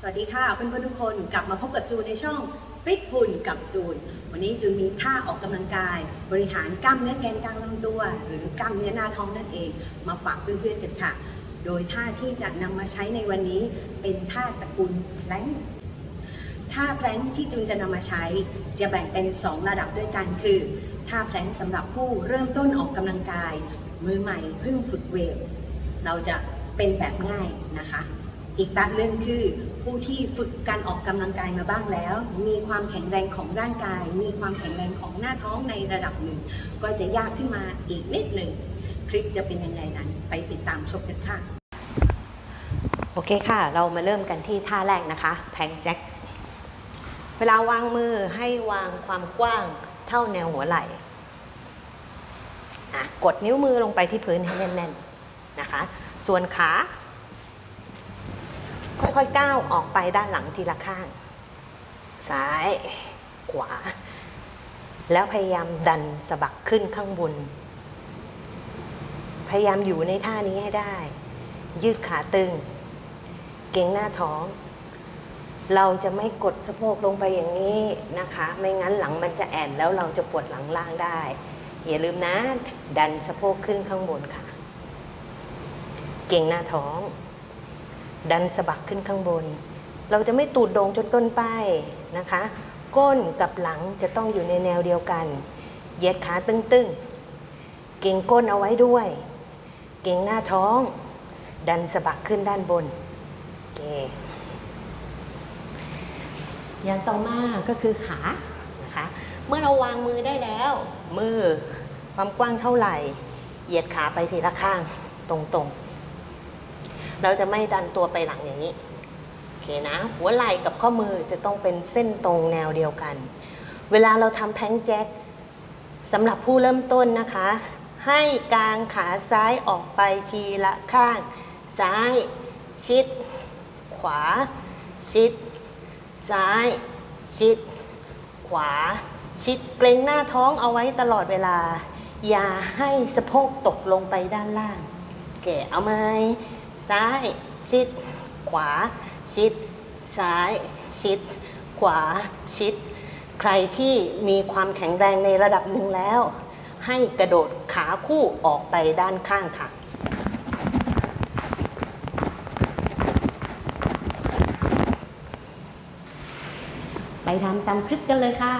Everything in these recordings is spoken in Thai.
สวัสดีค่ะเพื่อนๆทุกคนกลับมาพบกับจูนในช่องฟิตหุ่นกับจูน วันนี้จูนมีท่าออกกำลังกาย บริหารกล้ามเนื้อแกนกลางลำตัว หรือกล้ามเนื้อหน้าท้องนั่นเอง มาฝากเพื่อนๆกันค่ะ โดยท่าที่จะนำมาใช้ในวันนี้เป็นท่าตระกูลแพลงท่าแพลงที่จูนจะนำมาใช้ จะแบ่งเป็น 2 ระดับด้วยกันคือท่าแพลงก์สำหรับผู้เริ่มต้นออกกำลังกาย มือใหม่เพิ่งฝึกเวทเราจะเป็นแบบง่ายนะคะ อีกแบบหนึ่งคือ ผู้ที่ฝึกการออกกำลังกายมาบ้างแล้ว มีความแข็งแรงของร่างกาย มีความแข็งแรงของหน้าท้องในระดับหนึ่ง ก็จะยากขึ้นมาอีกนิดหนึ่งคลิปจะเป็นยังไงนั้น ไปติดตามชมกันค่ะ โอเคค่ะ เรามาเริ่มกันที่ท่าแรกนะคะ แพงแจ็คเวลาวางมือให้วางความกว้างเท่าแนวหัวไหล่กดนิ้วมือลงไปที่พื้นให้แน่นๆนะคะ ส่วนขา ค่อยๆก้าวออกไปด้านหลังทีละข้าง ซ้าย ขวา แล้วพยายามดันสะบักขึ้นข้างบน พยายามอยู่ในท่านี้ให้ได้ ยืดขาตึง เก่งหน้าท้อง เราจะไม่กดสะโพกลงไปอย่างนี้นะคะ ไม่งั้นหลังมันจะแอนแล้วเราจะปวดหลังล่างได้ อย่าลืมนะ ดันสะโพกขึ้นข้างบนค่ะ เก่งหน้าท้อง ดันสะบักขึ้นข้างบน เราจะไม่ตูดโด่งจนเก้นไปนะคะ ก้นกับหลังจะต้องอยู่ในแนวเดียวกัน เหยียดขาตึงๆ เก่งก้นเอาไว้ด้วย เก่งหน้าท้อง ดันสะบักขึ้นด้านบนโอเคอย่างต่อมาก็คือขานะคะ เมื่อเราวางมือได้แล้ว มือความกว้างเท่าไหร่ เหยียดขาไปทีละข้างตรงๆ เราจะไม่ดันตัวไปหลังอย่างนี้โอเคนะ หัวไหล่กับข้อมือจะต้องเป็นเส้นตรงแนวเดียวกัน เวลาเราทำแพลงแจ็คสำหรับผู้เริ่มต้นนะคะ ให้กางขาซ้ายออกไปทีละข้าง ซ้าย ชิด ขวา ชิด ซ้าย ชิด ขวา ชิดเกรงหน้าท้องเอาไว้ตลอดเวลา อย่าให้สะโพกตกลงไปด้านล่าง แก่เอาไหม ซ้าย ชิด ขวา ชิด ซ้าย ชิด ขวา ชิด ใครที่มีความแข็งแรงในระดับหนึ่งแล้ว ให้กระโดดขาคู่ออกไปด้านข้างค่ะไปทำตามคลิปกันเลยค่ะ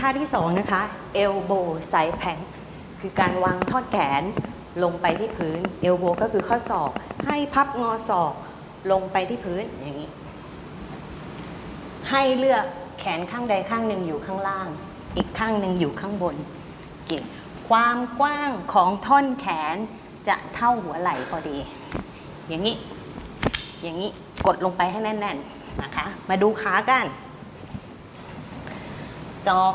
ท่าที่สองนะคะเอลโบไซแพงคือการวางทอดแขนลงไปที่พื้นเอลโบก็คือข้อศอก ให้พับงอศอกลงไปที่พื้นอย่างนี้ ให้เลือกแขนข้างใดข้างหนึ่งอยู่ข้างล่าง อีกข้างหนึ่งอยู่ข้างบนเก่งความกว้างของท่อนแขนจะเท่าหัวไหล่พอดี อย่างนี้ อย่างนี้กดลงไปให้แน่น ๆ นะคะ มาดูขากัน ศอก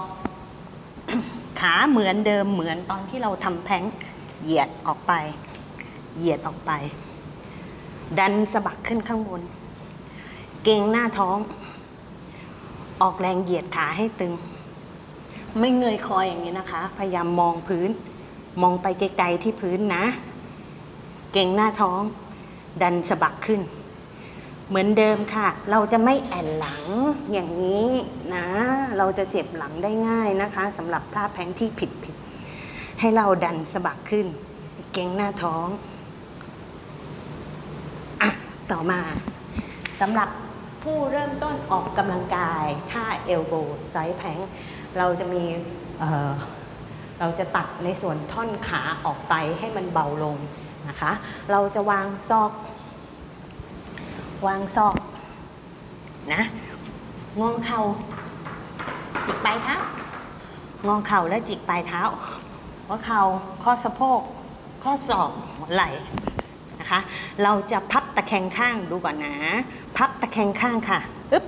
ขาเหมือนเดิมเหมือนตอนที่เราทำแพลงเหยียดออกไป เหยียดออกไป ดันสะบักขึ้นข้างบน เก่งหน้าท้อง ออกแรงเหยียดขาให้ตึง ไม่เงยคออย่างนี้นะคะ พยายามมองพื้น มองไปไกลๆที่พื้นนะ เก่งหน้าท้อง ดันสะบักขึ้น เหมือนเดิมค่ะ เราจะไม่แอนหลังอย่างนี้นะ เราจะเจ็บหลังได้ง่ายนะคะสำหรับท่าแพงที่ผิดผิด ให้เราดันสะบักขึ้น เก่งหน้าท้องอะต่อมาสำหรับผู้เริ่มต้นออกกำลังกายท่าเอลโบไซส์แพงเราจะมีเเราจะตัดในส่วนท่อนขาออกไปให้มันเบาลงนะคะ เราจะวางซอก วางศอกนะ งอเข่าจิกปลายเท้างอเข่าและจิกปลายเท้าหัวเข่าข้อสะโพก ข้อศอกหัวไหล่นะคะ เราจะพับตะแคงข้างดูก่อนนะ พับตะแคงข้างค่ะอึ๊บ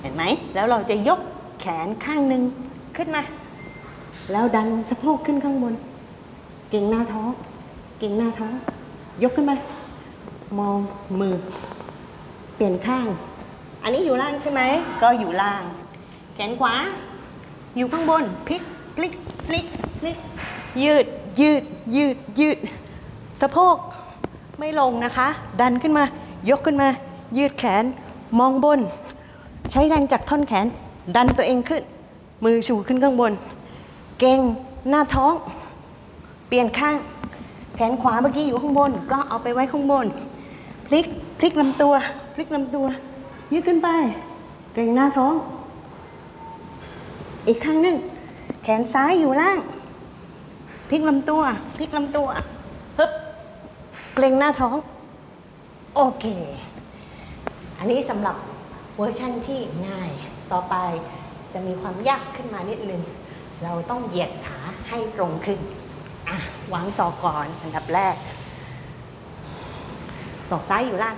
เห็นไหมแล้วเราจะยกแขนข้างหนึ่งขึ้นมา แล้วดันสะโพกขึ้นข้างบน เก่งหน้าท้อง เก่งหน้าท้อง ยกขึ้นไป มองมือ เปลี่ยนข้าง อันนี้อยู่ล่างใช่ไหม ก็อยู่ล่าง แขนขวา อยู่ข้างบน พลิก พลิก พลิก พลิก ยืด ยืด ยืด ยืด สะโพก ไม่ลงนะคะ ดันขึ้นมา ยกขึ้นมา ยืดแขน มองบน ใช้แรงจากท่อนแขน ดันตัวเองขึ้น มือชูขึ้นข้างบน เก่ง หน้าท้อง เปลี่ยนข้าง แขนขวาเมื่อกี้อยู่ข้างบน ก็เอาไปไว้ข้างบน พลิกพลิกลำตัว พลิกลำตัว ยืดขึ้นไป เกรงหน้าท้อง อีกข้างหนึ่งแขนซ้ายอยู่ล่าง พลิกลำตัว พลิกลำตัวฮึบเกรงหน้าท้อง โอเค อันนี้สำหรับเวอร์ชั่นที่ง่าย ต่อไปจะมีความยากขึ้นมานิดนึง เราต้องเหยียดขาให้ตรงขึ้น อะวางศอกก่อนอันดับแรก ศอกซ้ายอยู่ล่าง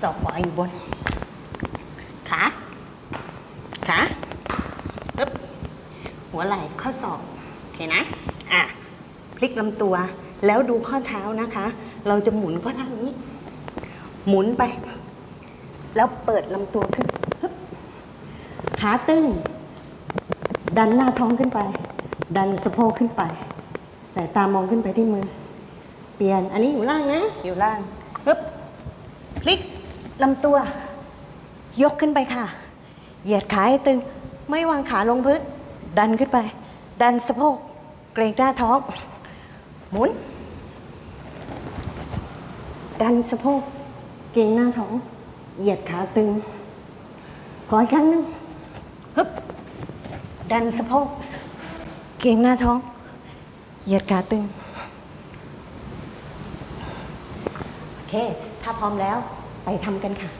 ศอกขวาอยู่บน ขา ขาปึ๊บหัวไหล่ข้อศอกโอเคนะ อะ พลิกลำตัว แล้วดูข้อเท้านะคะ เราจะหมุนข้อเท้านี้ หมุนไป แล้วเปิดลำตัวขึ้น ขาตึง ดันหน้าท้องขึ้นไป ดันสะโพกขึ้นไป สายตามองขึ้นไปที่มือ เปลี่ยน อันนี้อยู่ล่างนะ อยู่ล่างปึ๊บพลิกลำตัว ยกขึ้นไปค่ะ เหยียดขาให้ตึง ไม่วางขาลงพื้น ดันขึ้นไป ดันสะโพก เกรงหน้าท้อง หมุน ดันสะโพก เกรงหน้าท้อง เหยียดขาตึง ขออีกครั้งหนึงฮึบ ดันสะโพก เกรงหน้าท้อง เหยียดขาตึง โอเค ถ้าพร้อมแล้วไปทำกันค่ะ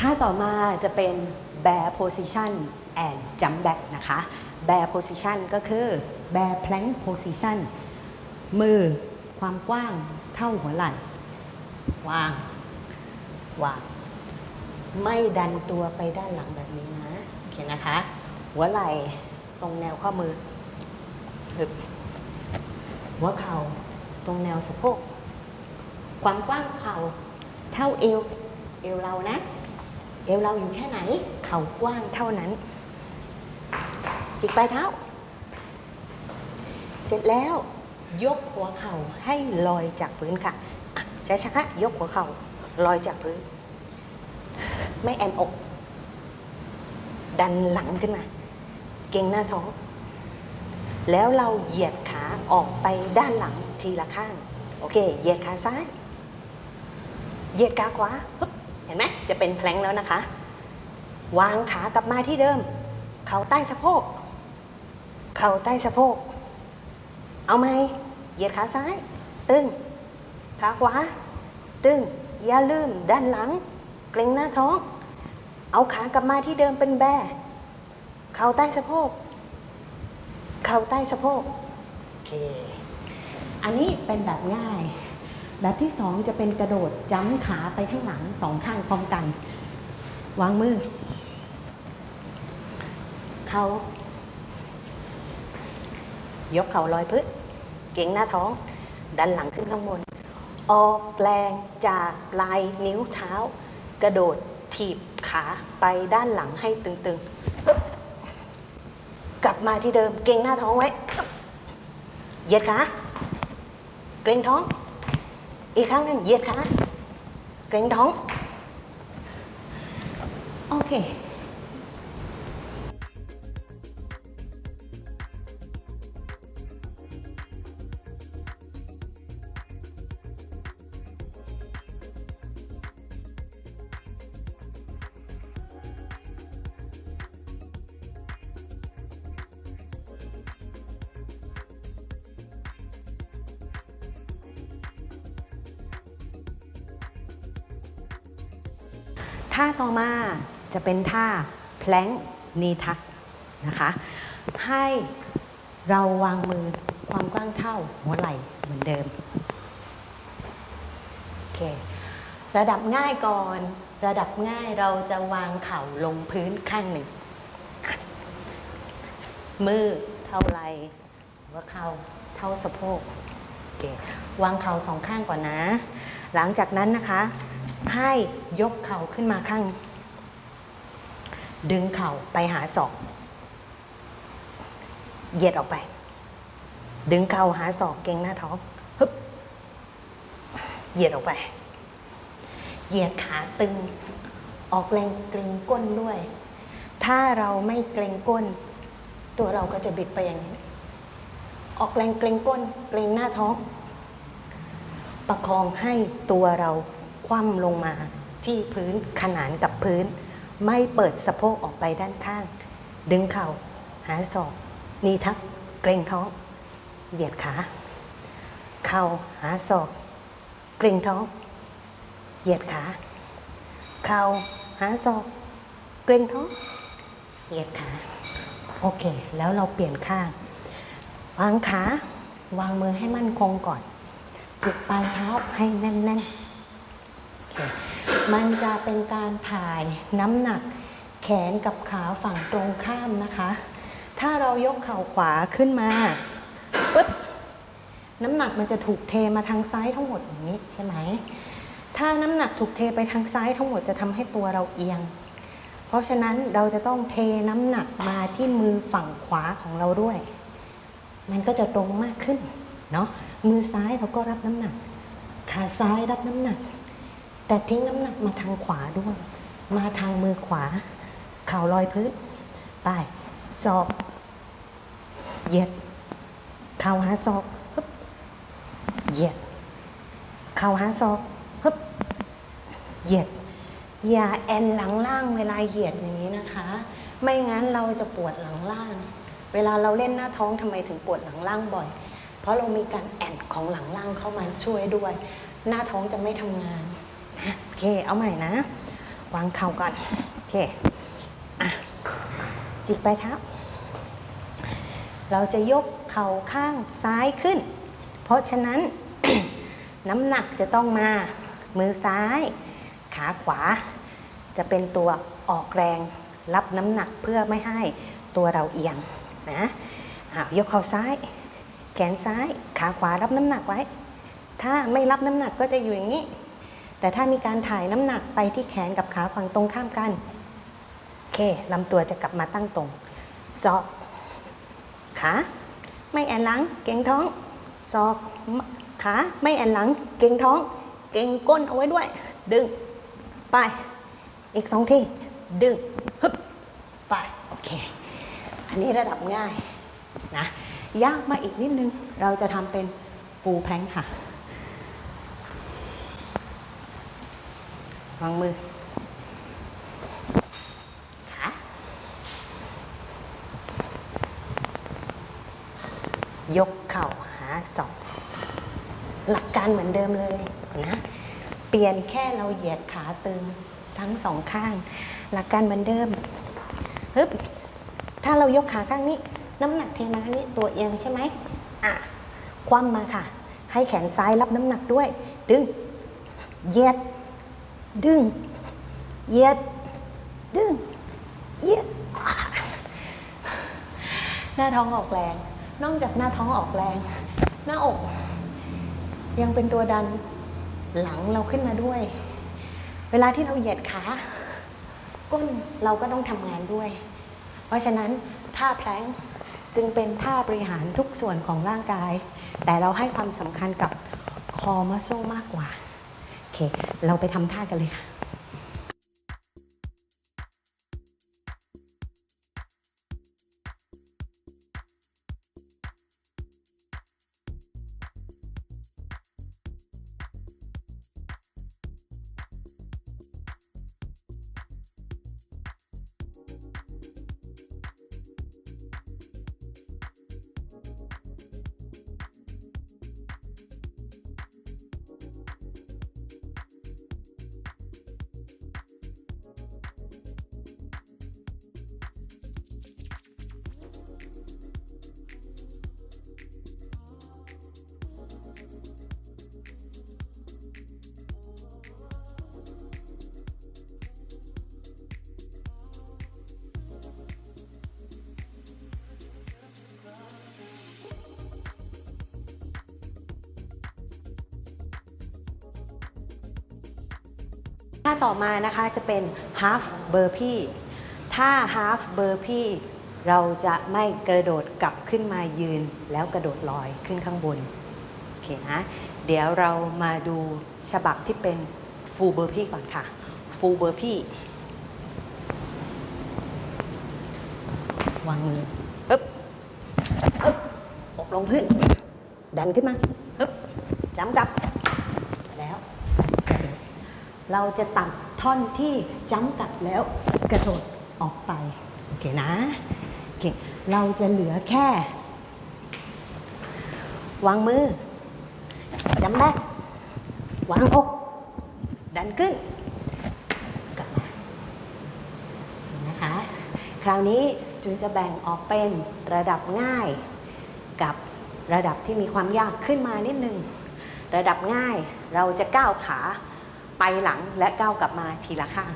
ท่าต่อมาจะเป็น bear position and jump back นะคะ bear position ก็คือ bear plank position มือความกว้างเท่าหัวไหล่วาง วาง ไม่ดันตัวไปด้านหลังแบบนี้นะโอเคนะคะ หัวไหล่ตรงแนวข้อมือฮึบหัวเข่าตรงแนวสะโพก ความกว้างเข่าเท่าเอว เอวเรานะ เอวเราอยู่แค่ไหน เข่ากว้างเท่านั้น จิกปลายเท้า เสร็จแล้ว ยกหัวเข่าให้ลอยจากพื้นค่ะอะช้าๆยกหัวเข่าลอยจากพื้น ไม่แอนอก ดันหลังขึ้นมา เก่งหน้าท้อง แล้วเราเหยียดขาออกไปด้านหลังทีละข้าง โอเค เหยียดขาซ้าย เหยียดขาขวาปึ๊บ เห็นไหมจะเป็นแพลงแล้วนะคะ วางขากลับมาที่เดิม เข่าใต้สะโพก เข่าใต้สะโพก เอาไหมเหยียดขาซ้าย ตึง ขาขวา ตึง อย่าลืมด้านหลัง เกร็งหน้าท้อง เอาขากลับมาที่เดิมเป็นแบ เข่าใต้สะโพก เข่าใต้สะโพก โอเค อันนี้เป็นแบบง่าย แบบที่สองจะเป็นกระโดดจ้ำขาไปข้างหลังสองข้างพร้อมกัน วางมือ เขายกเข่าลอยพื้นเก่งหน้าท้อง ดันหลังขึ้นข้างบน ออกแรงจากปลายนิ้วเท้า กระโดดถีบขาไปด้านหลังให้ตึงๆ กลับมาที่เดิม เกรงหน้าท้องไว้ เหยียดขา เกรงท้อง อีกครั้งหนึ่งเหยียดขาเกรงท้อง โอเค ท่าต่อมาจะเป็นท่าแพลงนีทักนะคะให้เราวางมือความกว้างเท่าหัวไหล่เหมือนเดิมโอเคระดับง่ายก่อน ระดับง่ายเราจะวางเข่าลงพื้นข้างหนึ่ง มือเท่าไหร่หัว่าเข่าเท่าสะโพกโอเควางเข่าสองข้างก่อนนะ หลังจากนั้นนะคะ ให้ยกเข่าขึ้นมาข้าง ดึงเข่าไปหาศอก เหยียดออกไป ดึงเข่าหาศอกเกรงหน้าท้องฮึบเหยียดออกไป เหยียดขาตึง ออกแรงเกรงก้นด้วย ถ้าเราไม่เกรงก้น ตัวเราก็จะบิดไปอย่างนี้ ออกแรงเกรงก้น เกรงหน้าท้อง ประคองให้ตัวเรา คว่ำลงมาที่พื้นขนานกับพื้น ไม่เปิดสะโพกออกไปด้านข้าง ดึงเข่า หาศอกนีทัก เกรงท้อง เหยียดขา เข่าหาศอก เกรงท้อง เหยียดขา เข่าหาศอก เกรงท้อง เหยียดขา โอเค แล้วเราเปลี่ยนข้าง วางขาวางมือให้มั่นคงก่อนจิกปลายเท้าให้แน่นๆ มันจะเป็นการถ่ายน้ำหนักแขนกับขาฝั่งตรงข้ามนะคะ ถ้าเรายกเข่าขวาขึ้นมาปุ๊บน้ำหนักมันจะถูกเทมาทางซ้ายทั้งหมดอย่างนี้ใช่ไหม ถ้าน้ำหนักถูกเทไปทางซ้ายทั้งหมดจะทำให้ตัวเราเอียง เพราะฉะนั้นเราจะต้องเทน้ำหนักมาที่มือฝั่งขวาของเราด้วย มันก็จะตรงมากขึ้นเนาะ มือซ้ายเราก็รับน้ำหนัก ขาซ้ายรับน้ำหนัก แต่ทิ้งน้ำหนักมาทางขวาด้วย มาทางมือขวา เข่าลอยพื้น ไปศอก เหยียด เข่าหาศอกฮึบเหยียด เข่าหาศอกฮึบเหยียด อย่าแอนหลังล่างเวลาเหยียดอย่างนี้นะคะ ไม่งั้นเราจะปวดหลังล่าง เวลาเราเล่นหน้าท้องทำไมถึงปวดหลังล่างบ่อย เพราะเรามีการแอนของหลังล่างเข้ามาช่วยด้วย หน้าท้องจะไม่ทำงาน เค เอาใหม่นะ วางเข่าก่อน โอเค อะ จิกไปเท้าเราจะยกเข่าข้างซ้ายขึ้น เพราะฉะนั้น น้ำหนักจะต้องมา มือซ้าย ขาขวา จะเป็นตัวออกแรง รับน้ำหนักเพื่อไม่ให้ตัวเราเอียงนะอ้าวยกเข่าซ้าย แขนซ้าย ขาขวารับน้ำหนักไว้ ถ้าไม่รับน้ำหนักก็จะอยู่อย่างนี้ แต่ถ้ามีการถ่ายน้ำหนักไปที่แขนกับขาฝั่งตรงข้ามกันโอเคลำตัวจะกลับมาตั้งตรงศอกขาไม่แอนหลัง เก่งท้องศอกขาไม่แอนหลัง เก่งท้อง เก่งก้นเอาไว้ด้วย ดึง ไป อีกสองทีดึงฮึบไปโอเค อันนี้ระดับง่ายนะยากมาอีกนิดนึง เราจะทำเป็นฟูลแพลงค่ะ วางมือ ขา ยกเข่าหาศอกหลักการเหมือนเดิมเลยนะ เปลี่ยนแค่เราเหยียดขาตึงทั้งสองข้าง หลักการเหมือนเดิมฮึบถ้าเรายกขาข้างนี้ น้ำหนักเทมาข้างนี้ตัวเอียงใช่ไหมอะคว่ำมาค่ะ ให้แขนซ้ายรับน้ำหนักด้วย ดึงเหยียด ดึง เหยียด ดึง เหยียด หน้าท้องออกแรง นอกจากหน้าท้องออกแรง หน้าอก ยังเป็นตัวดันหลังเราขึ้นมาด้วย เวลาที่เราเหยียดขา ก้นเราก็ต้องทำงานด้วย เพราะฉะนั้นท่าแพลงจึงเป็นท่าบริหารทุกส่วนของร่างกาย แต่เราให้ความสำคัญกับคอมัสโซมากกว่า เค เราไปทำท่ากันเลยค่ะ ท่าต่อมานะคะจะเป็น half burpee ถ้า half burpee เราจะไม่กระโดดกลับขึ้นมายืนแล้วกระโดดลอยขึ้นข้างบน โอเคนะ เดี๋ยวเรามาดูฉบับที่เป็น full burpee ก่อนค่ะ full burpee วางมือปึ๊บปึ๊บอกลงพื้น ดันขึ้นมาปึ๊บจำกับ แล้วกระโดด เราจะตัดท่อนที่จ้ำกลับแล้วกระโดดออกไป โอเคนะโอเคเราจะเหลือแค่ วางมือจำแบกวางอก ดันขึ้นกลับมานนะคะ คราวนี้จึงจะแบ่งออกเป็นระดับง่ายกับระดับที่มีความยากขึ้นมานิดนึง ระดับง่ายเราจะก้าวขา ไปหลังและก้าวกลับมาทีละข้าง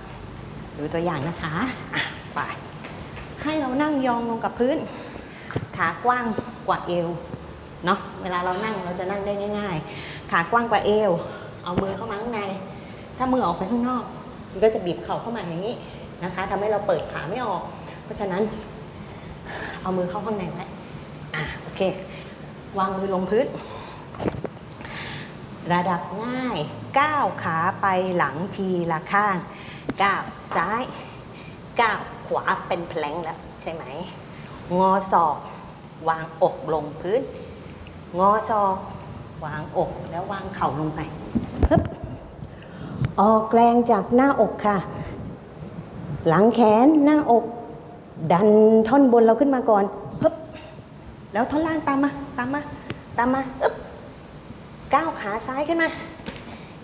ดูตัวอย่างนะคะไปให้เรานั่งยองลงกับพื้น ขากว้างกว่าเอวเนาะเวลาเรานั่งเราจะนั่งได้ง่าย ๆ ขากว้างกว่าเอว เอามือเข้ามาข้างใน ถ้ามือออกไปข้างนอกมันก็จะบีบเข่าเข้ามาอย่างนี้นะคะทำให้เราเปิดขาไม่ออก เพราะฉะนั้น เอามือเข้าข้างในไว้อะโอเค วางมือลงพื้น ระดับง่ายก้าวขาไปหลังทีละข้างก้าวซ้ายก้าวขวาเป็นแพลงแล้วใช่ไหม งอศอก วางอกลงพื้น งอศอก วางอกแล้ววางเข่าลงไปฮึบออกแรงจากหน้าอกค่ะ หลังแขนหน้าอก ดันท่อนบนเราขึ้นมาก่อนฮึบแล้วท่อนล่างตามมา ตามมา ตามมาอึ๊บ ก้าวขาซ้ายขึ้นมา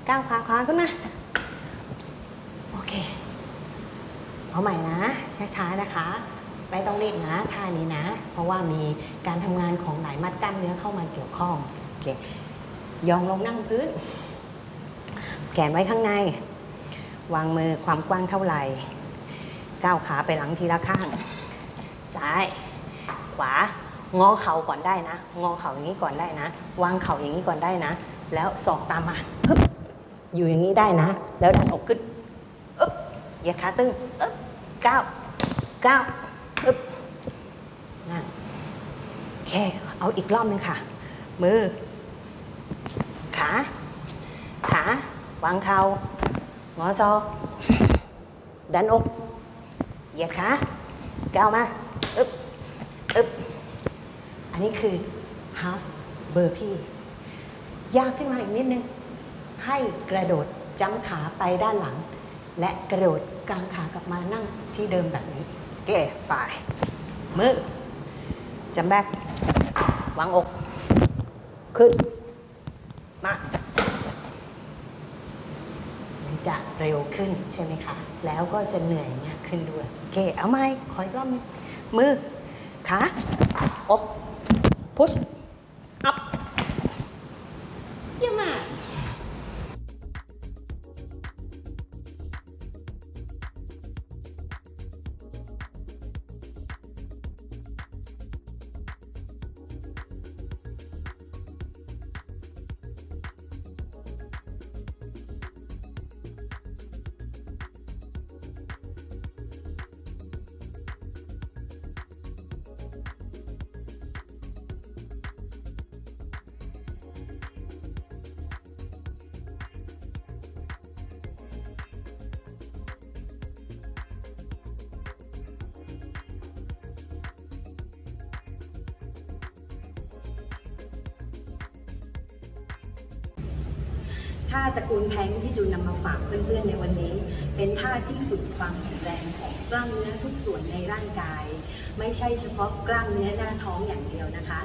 ก้าวขาขวาขึ้นมา โอเค เอาใหม่นะ ช้าๆนะคะ ไม่ต้องรีบนะท่านี้นะ เพราะว่ามีการทำงานของหลายมัดกล้ามเนื้อเข้ามาเกี่ยวข้อง โอเค ยองลงนั่งพื้น แขนไว้ข้างใน วางมือความกว้างเท่าไหร่ ก้าวขาไปหลังทีละข้าง ซ้าย ขวา งอเข่าก่อนได้นะ งอเข่าอย่างนี้ก่อนได้นะ วางเข่าอย่างนี้ก่อนได้นะ แล้วศอกตามมาฮึบอยู่อย่างนี้ได้นะ แล้วดันอกขึ้นอึ๊บเหยียดขาตึงอึ๊บก้าวก้าวอึ๊บนั่นโอเค เอาอีกรอบหนึ่งค่ะ มือ ขา ขาวางเข่างอศอกดันอก เหยียดขาก้าวมาอึ๊บอึ๊บ อันนี้คือ half burpee ยากขึ้นมาอีกนิดนึง ให้กระโดดจ้ำขาไปด้านหลัง และกระโดดกางขากลับมานั่งที่เดิมแบบนี้เก้ไปมือจำแบกวางอก ขึ้น มามันจะเร็วขึ้นใช่ไหมคะ แล้วก็จะเหนื่อยมากขึ้นด้วย โอเค เอาไหมขออีกรอบนึงมือ ขา อก После? ท่าตระกูลแพงที่จูนนำมาฝากเพื่อนๆในวันนี้ เป็นท่าที่ฝึกความแข็งแรงของกล้ามเนื้อทุกส่วนในร่างกาย ไม่ใช่เฉพาะกล้ามเนื้อหน้าท้องอย่างเดียวนะคะ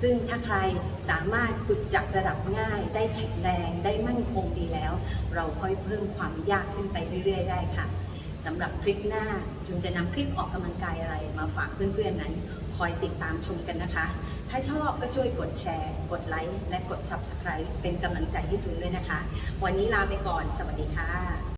ซึ่งถ้าใครสามารถฝึกจากระดับง่าย ได้แข็งแรงได้มั่นคงดีแล้ว เราค่อยเพิ่มความยากขึ้นไปเรื่อยๆ ได้ค่ะ สำหรับคลิปหน้าจุนจะนำคลิปออกกำลังกายอะไรมาฝากเพื่อนๆนั้น คอยติดตามชมกันนะคะ ถ้าชอบก็ช่วยกดแชร์ กดไลค์และกด Subscribe เป็นกำลังใจให้จุนด้วยนะคะ วันนี้ลาไปก่อน สวัสดีค่ะ